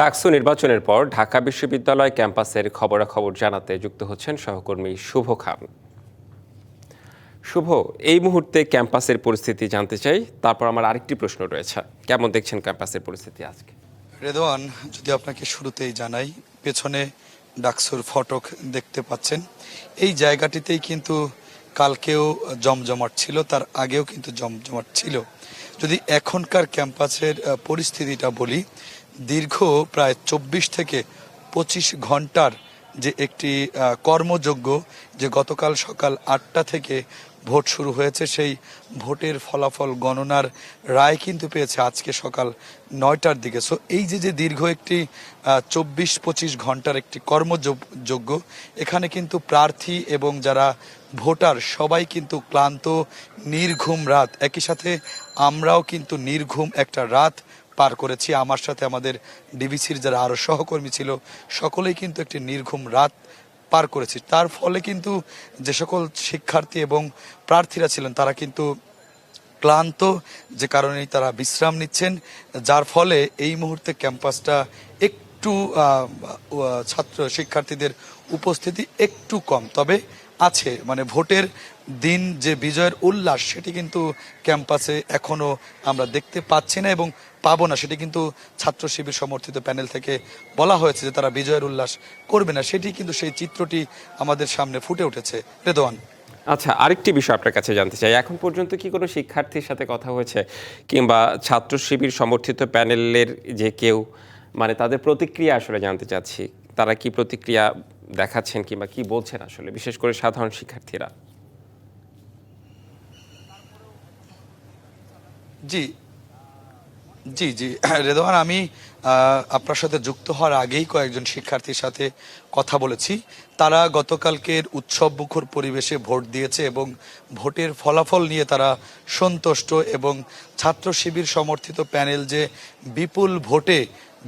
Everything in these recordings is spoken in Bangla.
ডাকসু নির্বাচনের পর ঢাকা বিশ্ববিদ্যালয় ক্যাম্পাসের খবরাখবর জানাতে যুক্ত হচ্ছেন সহকর্মী শুভ খান। শুভ, এই মুহূর্তে ক্যাম্পাসের পরিস্থিতি জানতে চাই। তারপর আমার আরেকটি প্রশ্ন রয়েছে। কেমন দেখছেন ক্যাম্পাসের পরিস্থিতি আজকে? রেদওয়ান, যদি আপনাকে শুরুতেই জানাই, পেছনে ডাকসুর ফটক দেখতে পাচ্ছেন। এই জায়গাটিতেই কিন্তু কালকেও জমজমাট ছিল, তার আগেও কিন্তু জমজমাট ছিল। যদি এখনকার ক্যাম্পাসের পরিস্থিতিটা বলি, দীর্ঘ প্রায় চব্বিশ থেকে পঁচিশ ঘণ্টার যে একটি কর্মযোগ্য যে গতকাল সকাল আটটা থেকে ভোট শুরু হয়েছে, সেই ভোটের ফলাফল গণনার রায় কিন্তু পেয়েছে আজকে সকাল নয়টার দিকে। সো এই যে যে দীর্ঘ একটি চব্বিশ পঁচিশ ঘণ্টার একটি কর্মযোগ্য, এখানে কিন্তু প্রার্থী এবং যারা ভোটার সবাই কিন্তু ক্লান্ত, নির্ঘুম রাত। একই সাথে আমরাও কিন্তু নির্ঘুম একটা রাত পার করেছি। আমার সাথে আমাদের ডিবিসির যারা আরও সহকর্মী ছিল, সকলেই কিন্তু একটি নির্ঘুম রাত পার করেছি। তার ফলে কিন্তু যে সকল শিক্ষার্থী এবং প্রার্থীরা ছিলেন, তারা কিন্তু ক্লান্ত, যে কারণেই তারা বিশ্রাম নিচ্ছেন, যার ফলে এই মুহূর্তে ক্যাম্পাসটা একটু আহ, ছাত্র শিক্ষার্থীদের উপস্থিতি একটু কম। তবে আছে মানে ভোটের দিন যে বিজয়ের উল্লাস সেটি কিন্তু ক্যাম্পাসে এখনও আমরা দেখতে পাচ্ছি না এবং পাবো না। সেটি কিন্তু ছাত্র শিবির সমর্থিত প্যানেল থেকে বলা হয়েছে যে তারা বিজয়ের উল্লাস করবে না। সেটি কিন্তু সেই চিত্রটি আমাদের সামনে ফুটে উঠেছে। রেদওয়ান আচ্ছা আরেকটি বিষয় আপনার কাছে জানতে চাই। এখন পর্যন্ত কি কোনো শিক্ষার্থীর সাথে কথা হয়েছে? কিংবা ছাত্র শিবির সমর্থিত প্যানেলের যে কেউ মানে তাদের প্রতিক্রিয়া আসলে জানতে চাচ্ছি। তারা কি প্রতিক্রিয়া দেখাচ্ছেন কিংবা কি বলছেন আসলে, বিশেষ করে সাধারণ শিক্ষার্থীরা? জি। জি জি। রেদওয়ান, আমি আপনার সাথে যুক্ত হওয়ার আগেই কয়েকজন শিক্ষার্থীর সাথে কথা বলেছি। তারা গতকালকের উৎসব মুখর পরিবেশে ভোট দিয়েছে এবং ভোটের ফলাফল নিয়ে তারা সন্তুষ্ট এবং ছাত্র শিবির সমর্থিত প্যানেল যে বিপুল ভোটে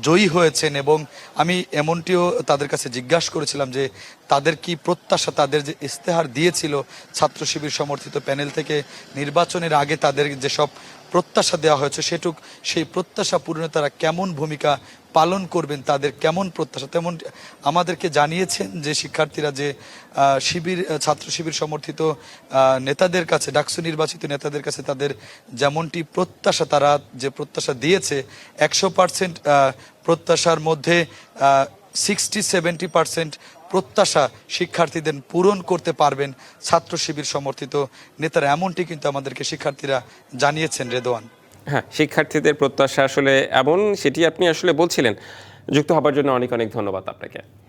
জয়ী হয়েছেন এবং আমি এমনটিও তাদের কাছে জিজ্ঞাসা করেছিলাম যে তাদের কি প্রত্যাশা, তাদের যে ইস্তেহার দিয়েছিল ছাত্র শিবির সমর্থিত প্যানেল থেকে নির্বাচনের আগে তাদের যেসব প্রত্যাশা দেওয়া হয়েছে সেটুক, সেই প্রত্যাশা পূরণে তারা কেমন ভূমিকা পালন করবেন, তাদের কেমন প্রত্যাশা? তেমন আমাদেরকে জানিয়েছেন যে শিক্ষার্থীরা যে শিবির ছাত্র শিবির সমর্থিত নেতাদের কাছে, ডাকসু নির্বাচিত নেতাদের কাছে তাদের যেমনটি প্রত্যাশা, তারা যে প্রত্যাশা দিয়েছে, একশো পার্সেন্ট প্রত্যাশার মধ্যে সিক্সটি সেভেন্টি পার্সেন্ট প্রত্যাশা শিক্ষার্থীদের পূরণ করতে পারবেন ছাত্র শিবির সমর্থিত নেতারা। এমনটি কিন্তু আমাদেরকে শিক্ষার্থীরা জানিয়েছেন রেদওয়ান হ্যাঁ শিক্ষার্থীদের প্রত্যাশা আসলে এমন, সেটি আপনি আসলে বলছিলেন। যুক্ত হবার জন্য অনেক অনেক ধন্যবাদ আপনাকে।